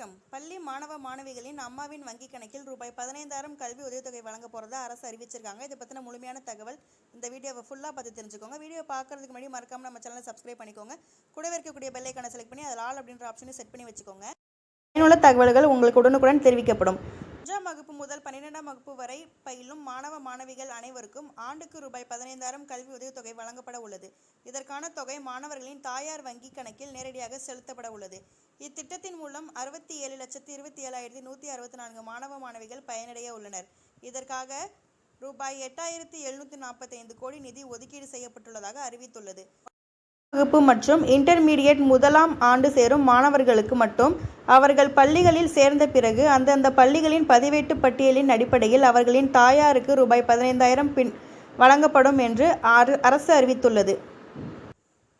வணக்கம். பள்ளி மாணவ மாணவிகளின் அம்மாவின் வங்கிக் கணக்கில் ரூபாய் பதினைந்தாயிரம் கல்வி உதவித்தொகை வழங்க போகிறதா அரசு அறிவிச்சிருக்காங்க. இதை பற்றின முழுமையான தகவல் இந்த வீடியோவை ஃபுல்லாக பார்த்து தெரிஞ்சுக்கோங்க. வீடியோ பார்க்குறதுக்கு முன்னாடி மறக்காம நம்ம சேனலை சப்ஸ்கிரைப் பண்ணிக்கோங்க. கூடவே இருக்கக்கூடிய பெல்லைக்கான செலக்ட் பண்ணி அதில் ஆல் அப்படின்ற ஆப்ஷனை செட் பண்ணி வச்சுக்கோங்க. பயனுள்ள தகவல்கள் உங்களுக்கு உடனுக்குடன் தெரிவிக்கப்படும். அஞ்சாம் வகுப்பு முதல் பன்னிரெண்டாம் வகுப்பு வரை பயிலும் மாணவ மாணவிகள் அனைவருக்கும் ஆண்டுக்கு ரூபாய் பதினைந்தாயிரம் கல்வி உதவித்தொகை வழங்கப்பட உள்ளது. இதற்கான தொகை மாணவர்களின் தாயார் வங்கி கணக்கில் நேரடியாக செலுத்தப்பட உள்ளது. இத்திட்டத்தின் மூலம் அறுபத்தி ஏழு லட்சத்தி இருபத்தி ஏழாயிரத்தி நூற்றி அறுபத்தி நான்கு மாணவ மாணவிகள் பயனடைய உள்ளனர். இதற்காக ரூபாய் எட்டாயிரத்தி எழுநூற்றி நாற்பத்தைந்து கோடி நிதி ஒதுக்கீடு செய்யப்பட்டுள்ளதாக அறிவித்துள்ளது. வகுப்பு மற்றும் இன்டர்மீடியட் முதலாம் ஆண்டு சேரும் மாணவர்களுக்கு மட்டும் அவர்கள் பள்ளிகளில் சேர்ந்த பிறகு அந்தந்த பள்ளிகளின் பதிவேட்டு பட்டியலின் அடிப்படையில் அவர்களின் தாயாருக்கு ரூபாய் பதினைந்தாயிரம் பின் வழங்கப்படும் என்று அரசு அறிவித்துள்ளது.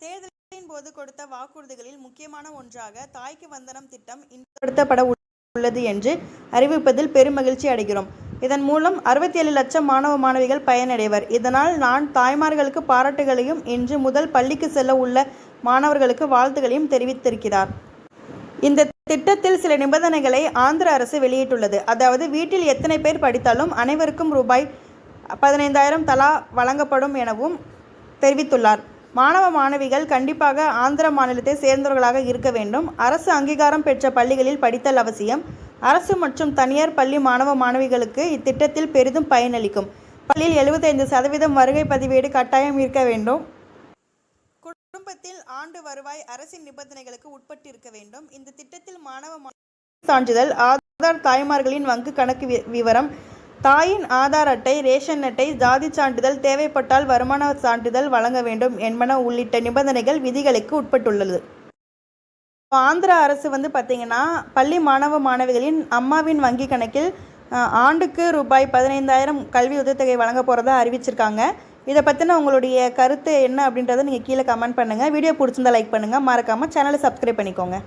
தேர்தலின் போது கொடுத்த வாக்குறுதிகளில் முக்கியமான ஒன்றாக தாய்க்கு வந்தனம் திட்டம் இன்படுத்தப்பட உள்ளது என்று அறிவிப்பதில் பெருமகிழ்ச்சி அடைகிறோம். இதன் மூலம் அறுபத்தி ஏழு லட்சம் மாணவ மாணவிகள் பயனடைவர். இதனால் நான் தாய்மார்களுக்கு பாராட்டுகளையும் இன்று முதல் பள்ளிக்கு செல்ல உள்ள மாணவர்களுக்கு வாழ்த்துகளையும் தெரிவித்திருக்கிறார். இந்த திட்டத்தில் சில நிபந்தனைகளை ஆந்திர அரசு வெளியிட்டுள்ளது. அதாவது வீட்டில் எத்தனை பேர் படித்தாலும் அனைவருக்கும் ரூபாய் பதினைந்தாயிரம் தலா வழங்கப்படும் எனவும் தெரிவித்துள்ளார். மாணவ மாணவிகள் கண்டிப்பாக ஆந்திர மாநிலத்தை சேர்ந்தவர்களாக இருக்க வேண்டும். அரசு அங்கீகாரம் பெற்ற பள்ளிகளில் படித்தல் அவசியம். அரசு மற்றும் தனியார் பள்ளி மாணவ மாணவிகளுக்கு இத்திட்டத்தில் பெரிதும் பயனளிக்கும். பள்ளியில் எழுபத்தைந்து சதவீதம் வருகை பதிவேடு கட்டாயம் இருக்க வேண்டும். குடும்பத்தில் ஆண்டு வருவாய் அரசின் நிபந்தனைகளுக்கு உட்பட்டிருக்க வேண்டும். இந்த திட்டத்தில் மாணவ சான்றிதழ் ஆதார் தாய்மார்களின் வங்கு கணக்கு வி- விவரம் தாயின் ஆதார் அட்டை ரேஷன் அட்டை ஜாதி சான்றிதழ் தேவைப்பட்டால் வருமான சான்றிதழ் வழங்க வேண்டும் என்பன உள்ளிட்ட நிபந்தனைகள் விதிகளுக்கு உட்பட்டுள்ளது. ஆந்திரா அரசு வந்து பார்த்திங்கன்னா பள்ளி மாணவ மாணவிகளின் அம்மாவின் வங்கி கணக்கில் ஆண்டுக்கு ரூபாய் பதினைந்தாயிரம் கல்வி உதவித்தொகை வழங்க போகிறதா அறிவிச்சிருக்காங்க. இதை பற்றின உங்களுடைய கருத்து என்ன அப்படின்றத நீங்கள் கீழே கமெண்ட் பண்ணுங்கள் வீடியோ பிடிச்சிருந்தா லைக் பண்ணுங்கள் மறக்காமல் சேனலை சப்ஸ்கிரைப் பண்ணிக்கோங்க.